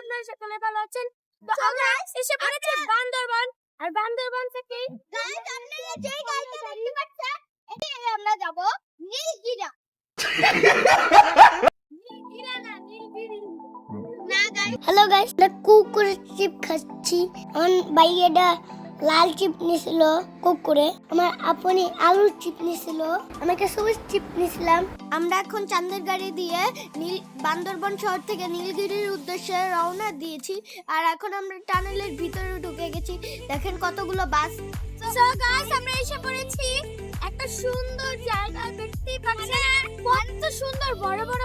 আপনারা সকলে ভালো আছেন? এসে আচ্ছা। পড়েছি বান্দরবান। আর বান্দরবান থেকে আমরা যাব নীলগিরা। Hello guys. আমরা কুকুর চিপ খাচ্ছি। অন বাইয়েডা লাল চিপ নিছিল কুকুরে আমার আপনি আলুর চিপ নিছিল, আমাকে সবুজ চিপ নিছিলাম। আমরা এখন চান্দের গাড়ি দিয়ে নীল, বান্দরবন শহর থেকে নীলগিরির উদ্দেশ্যে রওনা দিয়েছি। আর এখন আমরা টানেলের ভিতরে ঢুকে গেছি। দেখেন কতগুলো বাস। সো গাইস আমরা এসে পড়েছি একটা সুন্দর জায়গা। দেখতেই পাচ্ছেন, কত সুন্দর, বড় বড়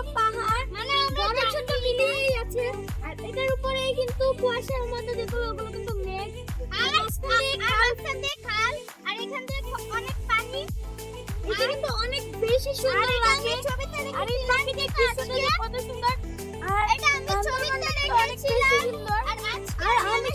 বেশি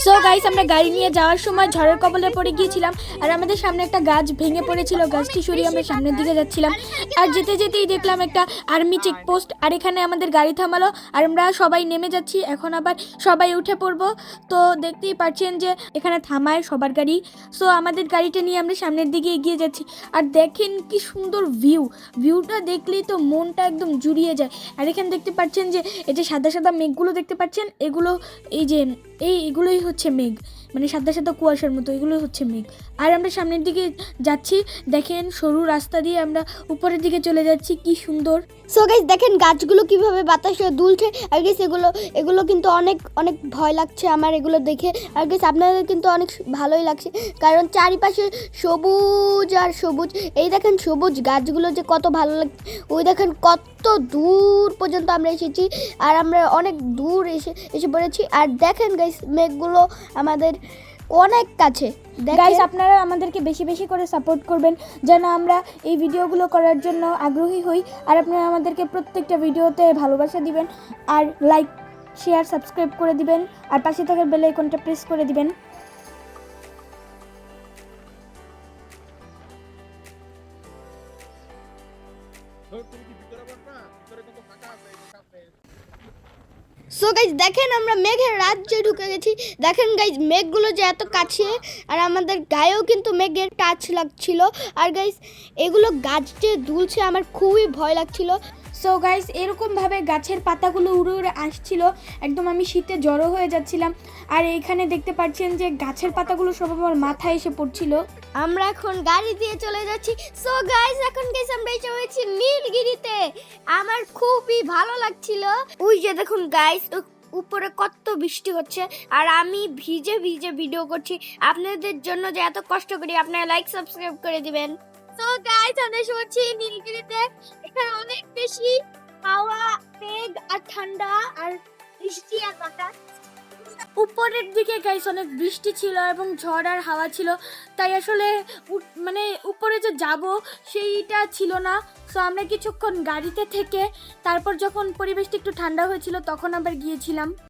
সো গাইস আমরা গাড়ি নিয়ে যাওয়ার সময় ঝড়ের কবলে পড়ে গিয়েছিলাম আর আমাদের সামনে একটা গাছ ভেঙে পড়েছিল। গাছটি সরিয়ে আমরা সামনের দিকে যাচ্ছিলাম আর যেতে যেতেই দেখলাম একটা আর্মি চেকপোস্ট আর এখানে আমাদের গাড়ি থামালো আর আমরা সবাই নেমে যাচ্ছি। এখন আবার সবাই উঠে পড়ব। তো দেখতেই পাচ্ছেন যে এখানে থামায় সবার গাড়ি। সো আমাদের গাড়িটা নিয়ে আমরা সামনের দিকে এগিয়ে যাচ্ছি আর দেখেন কি সুন্দর ভিউ। ভিউটা দেখলেই তো মনটা একদম জুড়িয়ে যায়। আর এখানে দেখতে পাচ্ছেন যে এই যে সাদা সাদা মেঘগুলো দেখতে পাচ্ছেন, এগুলো এই যে, এই এগুলোই হচ্ছে মেঘ। মানে সাদা সাদা কুয়াশার মতো, এগুলো হচ্ছে মেঘ। আর আমরা সামনের দিকে যাচ্ছি, দেখেন সরু রাস্তা দিয়ে আমরা উপরের দিকে চলে যাচ্ছি, কি সুন্দর। সো গাইস দেখেন গাছগুলো কীভাবে বাতাসে দুলছে। আর গাইস এগুলো এগুলো কিন্তু অনেক অনেক ভয় লাগছে আমার এগুলো দেখে। আর গাইস আপনাদের কিন্তু অনেক ভালোই লাগছে। কারণ চারিপাশে সবুজ আর সবুজ। এই দেখেন সবুজ গাছগুলো যে কত ভালো লাগছে ওই দেখেন কত দূর পর্যন্ত আমরা এসেছি। আর আমরা অনেক দূর এসে এসে পড়েছি। আর দেখেন গাইস মেঘগুলো আমাদের অনেক কাছে। গাইস আপনারা আমাদেরকে বেশি বেশি করে সাপোর্ট করবেন যেন আমরা এই ভিডিওগুলো করার জন্য আগ্রহী হই আর আপনারা আমাদেরকে প্রত্যেকটা ভিডিওতে ভালোবাসা দিবেন আর লাইক শেয়ার সাবস্ক্রাইব করে দিবেন আর পাশে থাকার বেল আইকনটা প্রেস করে দিবেন। ভিতরে ভিতরে কিন্তু ফাঁকা আছে। সো গাইজ দেখেন আমরা মেঘের রাজ্যে ঢুকে গেছি। দেখেন গাইজ মেঘগুলো যে এত কাছে, আর আমাদের গায়েও কিন্তু মেঘের টাচ লাগছিল। আর গাইজ এগুলো গাছ যে দুলছে, আমার খুবই ভয় লাগছিল। সো গাইস এরকমভাবে গাছের পাতাগুলো উড়ে উড়ে আসছিল। একদম আমি শীতে জড়ো হয়ে যাচ্ছিলাম। আর এইখানে দেখতে পাচ্ছেন যে গাছের পাতাগুলো সব আমার মাথায় এসে পড়ছিল। আমরা এখন গাড়ি দিয়ে চলে যাচ্ছি। সো গাইস এখন গাইজ আমরা এসে হয়েছি নীলগিরিতে। আমার খুবই ভালো লাগছিল। ওই যে দেখুন গাইস উপরে কত বৃষ্টি হচ্ছে। আর আমি ভিজে ভিজে ভিডিও করছি। আপনাদের জন্য যে এত কষ্ট করি, আপনারা লাইক সাবস্ক্রাইব করে দিবেন। তো গাইস আমরা পড়ছি নীলগিরিতে। উপরের দিকে গাইস অনেক বৃষ্টি ছিল এবং ঝড় আর হাওয়া ছিল। তাই আসলে মানে উপরে যে যাব সেইটা ছিল না। সো আমরা কিছুক্ষণ গাড়িতে থেকে তারপর যখন পরিবেশটা একটু ঠান্ডা হয়েছিল, তখন আবার গিয়েছিলাম।